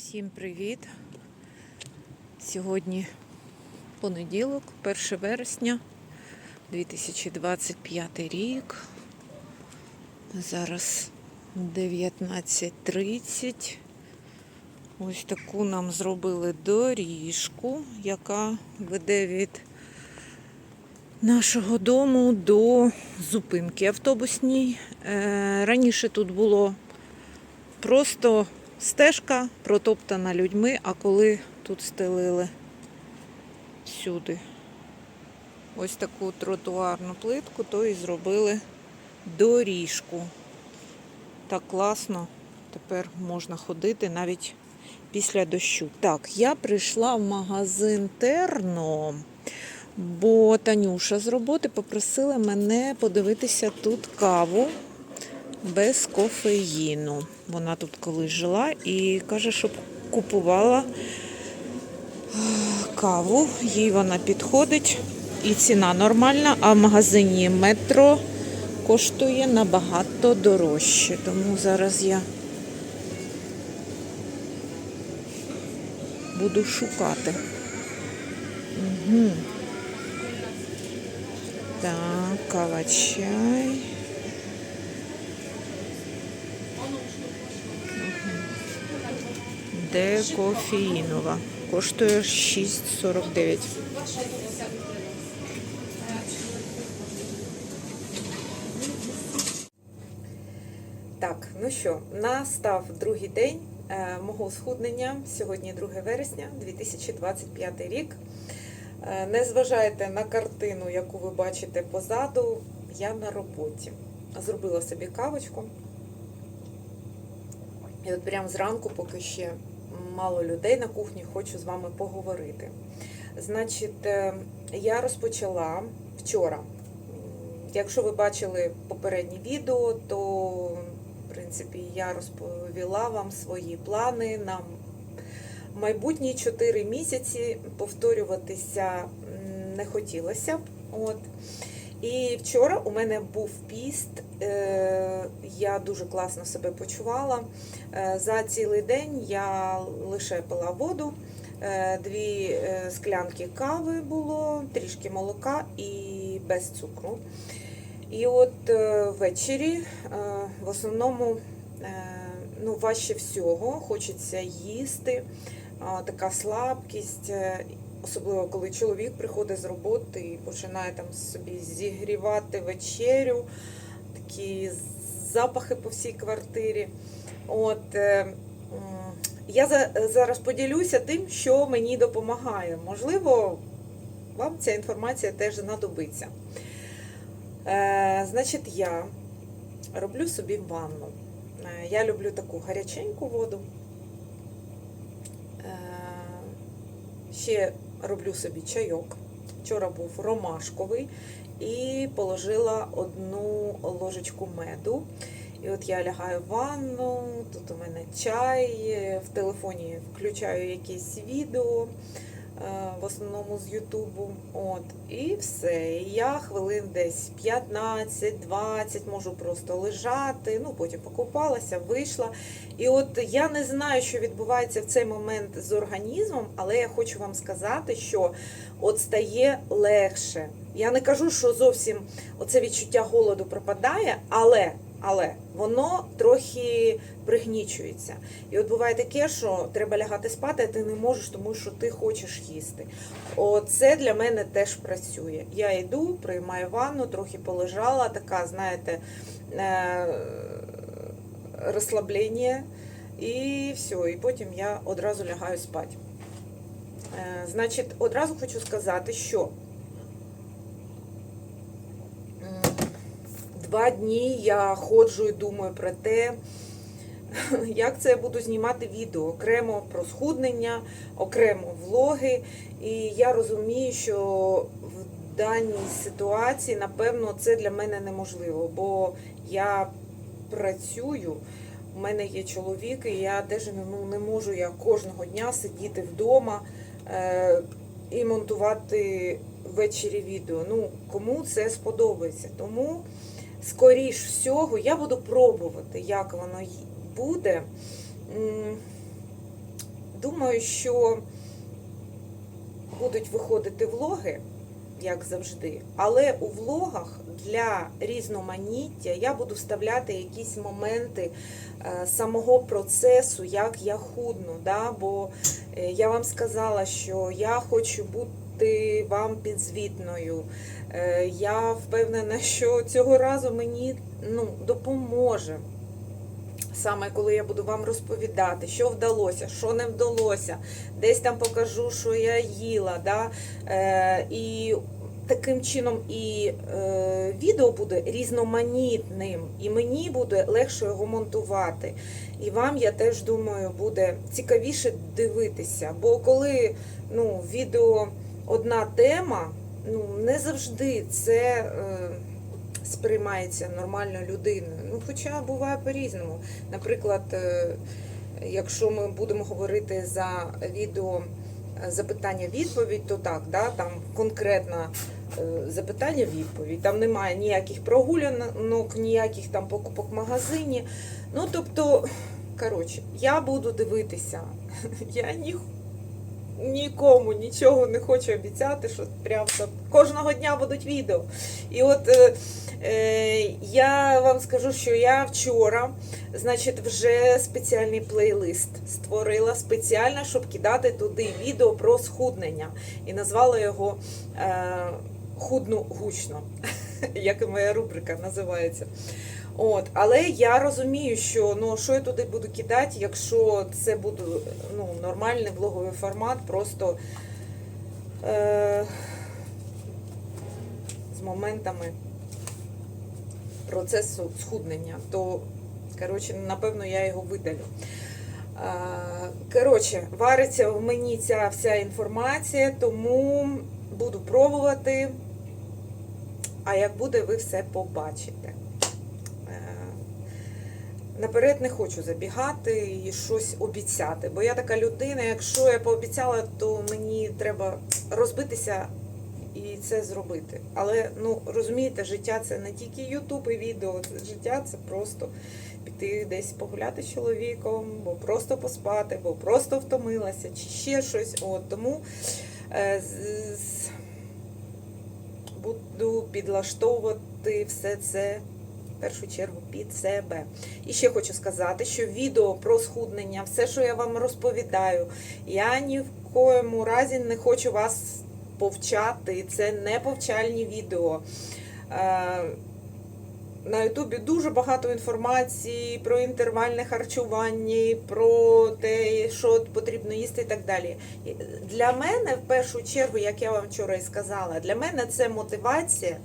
Всім привіт! Сьогодні понеділок, 1 вересня 2025 рік. Зараз 19.30. Ось таку нам зробили доріжку, яка веде від нашого дому до зупинки автобусній. Е, Раніше тут було просто стежка протоптана людьми, а коли тут стелили сюди ось таку тротуарну плитку, то і зробили доріжку. Так класно. Тепер можна ходити навіть після дощу. Так, я прийшла в магазин Терно, бо Танюша з роботи попросила мене подивитися тут каву без кофеїну. Вона тут колись жила і каже, щоб купувала е, каву. Їй вона підходить і ціна нормальна, а в магазині метро коштує набагато дорожче. Тому зараз я буду шукати. Угу. Так, кава чай. Декофеїнова. Коштує 6,49. Так, ну що, настав другий день е, мого схуднення. Сьогодні 2 вересня 2025 рік. Е, Не зважайте на картину, яку ви бачите позаду. Я на роботі. Зробила собі кавочку. І от прямо зранку, поки ще мало людей на кухні, хочу з вами поговорити. Значить, е, я розпочала вчора. Якщо ви бачили попереднє відео, то в принципі я розповіла вам свої плани на майбутні 4 місяці. Повторюватися не хотілося. б. От. І вчора у мене був піст, е, я дуже класно себе почувала. Е, За цілий день я лише пила воду, е, дві склянки кави було, трішки молока і без цукру. І от ввечері в основному ну, важче всього хочеться їсти, така слабкість. Особливо коли чоловік приходить з роботи і починає там собі зігрівати вечерю, такі запахи по всій квартирі. От е, я за- зараз поділюся тим, що мені допомагає. Можливо, вам ця інформація теж знадобиться. Е, значить, я роблю собі ванну. Е, я люблю таку гаряченьку воду. Е, ще роблю собі чайок. Вчора був ромашковий і положила одну ложечку меду. І от я лягаю в ванну, тут у мене чай, в телефоні включаю якісь відео, в основному з Ютубу. От, і все. Я хвилин десь 15-20 можу просто лежати. Ну, потім покупалася, вийшла. І от я не знаю, що відбувається в цей момент з організмом, але я хочу вам сказати, що от стає легше. Я не кажу, що зовсім оце відчуття голоду пропадає, але. Але воно трохи пригнічується. І от буває таке, що треба лягати спати, а ти не можеш, тому що ти хочеш їсти. Оце для мене теж працює. Я йду, приймаю ванну, трохи полежала, така, знаєте, е, розслаблення, і все, і потім я одразу лягаю спати. Е, Значить, одразу хочу сказати, що два дні я ходжу і думаю про те, як це я буду знімати відео окремо про схуднення, окремо влоги. І я розумію, що в даній ситуації, напевно, це для мене неможливо, бо я працюю. У мене є чоловік, і я теж ну, не можу я кожного дня сидіти вдома е, і монтувати ввечері відео. Ну, кому це сподобається. Тому, скоріш всього, я буду пробувати, як воно буде. Думаю, що будуть виходити влоги, як завжди, але у влогах для різноманіття я буду вставляти якісь моменти е, самого процесу, як я худну. Да? Бо е, я вам сказала, що я хочу бути вам підзвітною. Е, Я впевнена, що цього разу мені ну, допоможе. Саме коли я буду вам розповідати, що вдалося, що не вдалося, десь там покажу, що я їла. Да? Е, і таким чином і е, відео буде різноманітним, і мені буде легше його монтувати. І вам, я теж думаю, буде цікавіше дивитися. Бо коли ну, відео одна тема, ну, не завжди це. Е, сприймається нормальною людиною. Ну, хоча буває по-різному. Наприклад, е, якщо ми будемо говорити за відео е, запитання-відповідь, то так, да, там конкретно е, запитання-відповідь, там немає ніяких прогулянок, ніяких там покупок в магазині. Ну, тобто, коротше, я буду дивитися. Я ні, нікому нічого не хочу обіцяти, що прям там кожного дня будуть відео. І от е, е, я вам скажу, що я вчора, значить, вже спеціальний плейлист створила спеціально, щоб кидати туди відео про схуднення. І назвала його е, Худну гучно, як і моя рубрика називається. От, але я розумію, що ну що я туди буду кидати, якщо це буде ну, нормальний влоговий формат, просто е, з моментами процесу схуднення, то коротше, напевно я його видалю. Е, Коротше, вариться в мені ця вся інформація, тому буду пробувати. А як буде, ви все побачите. Наперед не хочу забігати і щось обіцяти, бо я така людина, якщо я пообіцяла, то мені треба розбитися і це зробити. Але ну розумієте, життя це не тільки Ютуб і відео, життя це просто піти десь погуляти з чоловіком, бо просто поспати, бо просто втомилася, чи ще щось. От тому е, буду підлаштовувати все це першу чергу під себе. І ще хочу сказати, що відео про схуднення, все, що я вам розповідаю, я ні в коєму разі не хочу вас повчати. Це не повчальні відео. Е, На Ютубі дуже багато інформації про інтервальне харчування, про те, що потрібно їсти і так далі. Для мене, в першу чергу, як я вам вчора і сказала, для мене це мотивація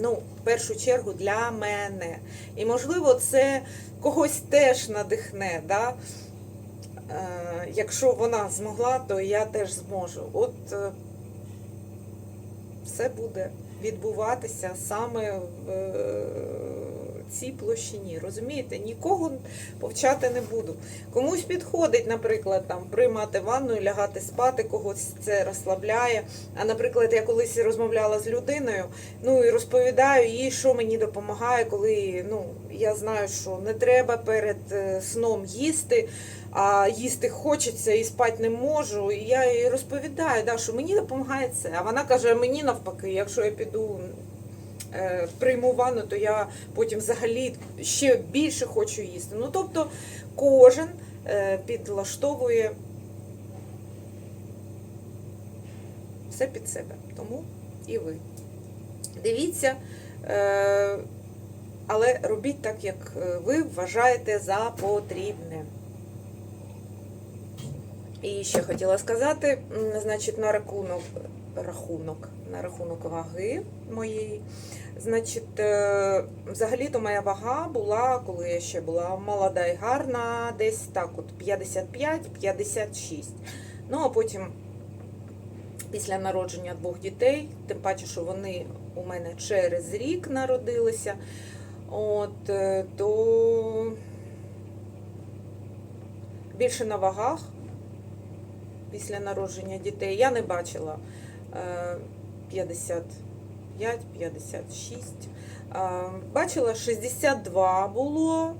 ну, в першу чергу для мене. І, можливо, це когось теж надихне. Да? Е, якщо вона змогла, то я теж зможу. От е, все буде відбуватися саме в е, цій площині. Розумієте, нікого повчати не буду. Комусь підходить, наприклад, там приймати ванну і лягати спати, когось це розслабляє. А наприклад, я колись розмовляла з людиною, ну і розповідаю їй, що мені допомагає, коли ну я знаю, що не треба перед е, сном їсти. А їсти хочеться і спати не можу. І я їй розповідаю, да, що мені допомагає це. А вона каже, мені навпаки, якщо я піду прийму ванну, то я потім взагалі ще більше хочу їсти. Ну тобто кожен е, підлаштовує все під себе. Тому і ви. Дивіться, е, але робіть так, як е, ви вважаєте за потрібне. І ще хотіла сказати, значить, на рахунок, рахунок, на рахунок ваги моєї. Значить, е, взагалі-то моя вага була, коли я ще була молода і гарна, десь так, от 55-56. Ну, а потім, після народження двох дітей, тим паче, що вони у мене через рік народилися, от, е, то більше на вагах після народження дітей. Я не бачила 55, 56. Бачила 62 було.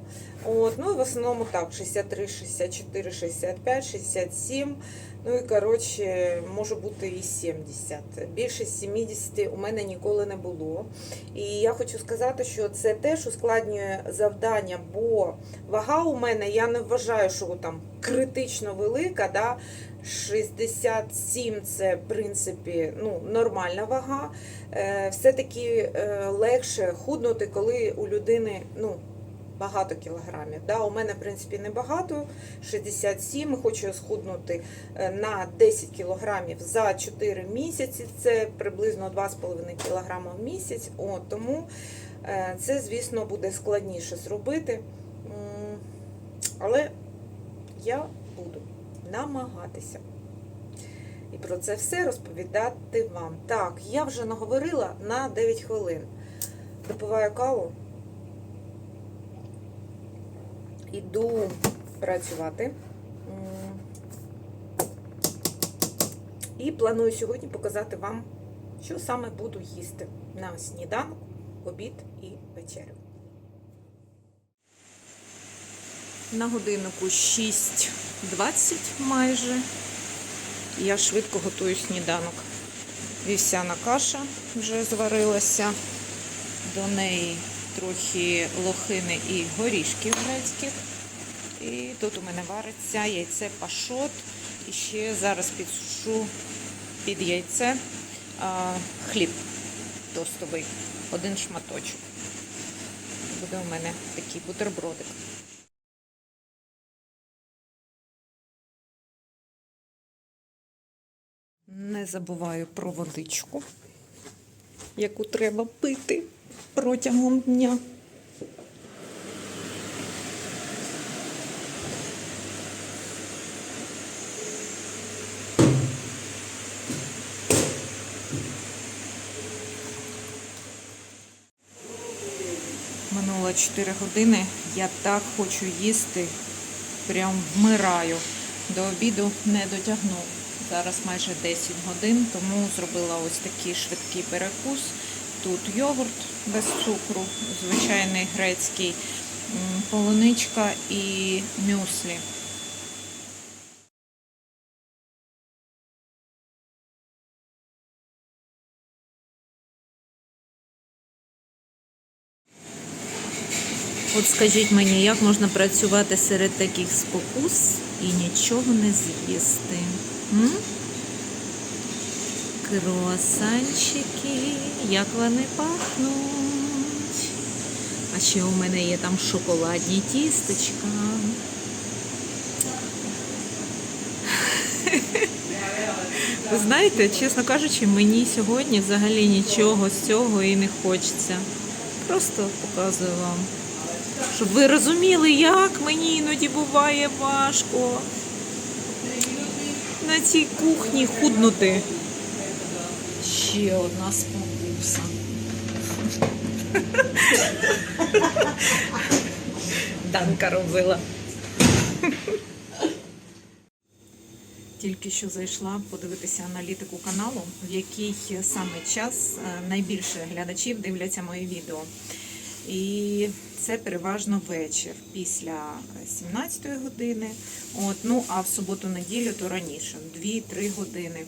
От, ну і в основному так, 63, 64, 65, 67. Ну і коротше, може бути і 70. Більше 70 у мене ніколи не було. І я хочу сказати, що це теж ускладнює завдання, бо вага у мене я не вважаю, що там критично велика. Да? 67 це в принципі ну, нормальна вага. Е, Все-таки е, легше худнути, коли у людини ну, багато кілограмів. Да? У мене, в принципі, небагато, 67, хочу схуднути е, на 10 кілограмів за 4 місяці, це приблизно 2,5 кілограма в місяць. О, тому це, звісно, буде складніше зробити. Але я буду намагатися. І про це все розповідати вам. Так, я вже наговорила на 9 хвилин. Допиваю каву. Іду працювати. І планую сьогодні показати вам, що саме буду їсти на сніданок, обід і вечерю. На годиннику 6.20 майже. Я швидко готую сніданок. Вівсяна каша вже зварилася. До неї трохи лохини і горішків грецьких. І тут у мене вариться яйце пашот. І ще зараз підсушу під яйце а, хліб тостовий. Один шматочок. Буде у мене такий бутербродик. Не забуваю про водичку, яку треба пити протягом дня. Минуло 4 години. Я так хочу їсти, прям вмираю. До обіду не дотягну. Зараз майже 10 годин, тому зробила ось такий швидкий перекус. Тут йогурт без цукру, звичайний грецький, полуничка і мюслі. От скажіть мені, як можна працювати серед таких спокус і нічого не з'їсти? М? Як вони пахнуть. А ще у мене є там шоколадні тістечка. Ви знаєте, чесно кажучи, мені сьогодні взагалі нічого з цього і не хочеться. Просто показую вам. Щоб ви розуміли, як мені іноді буває важко на цій кухні худнути. Ще одна спокуса. Данка робила. Тільки що зайшла подивитися аналітику каналу, в який саме час е, найбільше глядачів дивляться мої відео. І це переважно вечір після 17 години. От, ну а в суботу-неділю то раніше, 2-3 години.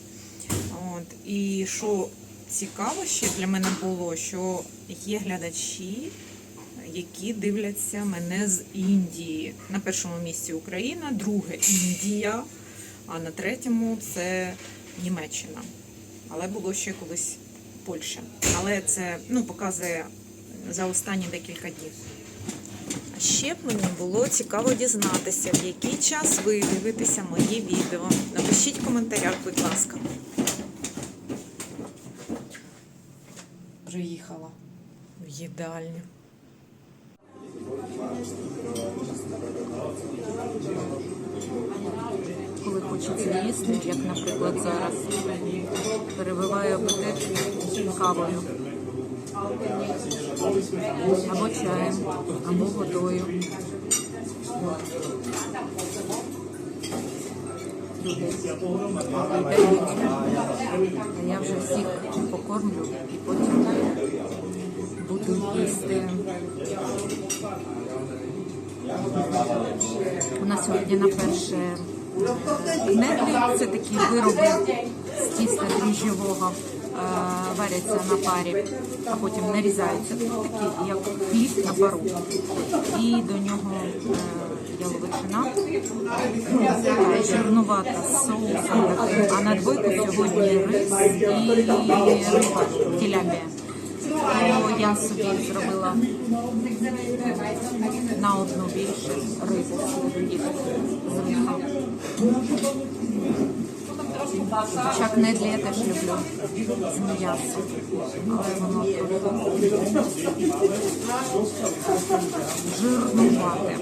От, і що цікаво ще для мене було, що є глядачі, які дивляться мене з Індії. На першому місці Україна, друге Індія, а на третьому це Німеччина. Але було ще колись Польща. Але це ну, показує за останні декілька днів. Ще б мені було цікаво дізнатися, в який час ви дивитеся мої відео. Напишіть в коментарях, будь ласка. Приїхала в їдальню. Коли хочеться їсти, як, наприклад, зараз, перебиваю апетит кавою. Або чаєм, або водою. А я вже всіх покормлю і потім буду їсти. У нас сьогодні на перше неглі. Це такі вироби з тіста дріжджового. Е, Варяться на парі, а потім нарізаються. Такі, як хліб на пару. І до нього е, яловичина, е, чорнувата з соусом а на двойку сьогодні рис і риба, тілябія. То я собі зробила на одну більше рибу і. Чак недлі я теж люблю з м'ясом, але воно жирнувате.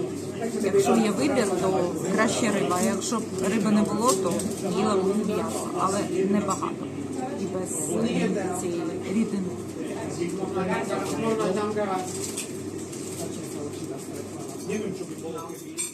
Якщо є вибір, то краще риба. А якщо б риби не було, то їла б м'ясо, але не багато. І без цієї рідини. Nie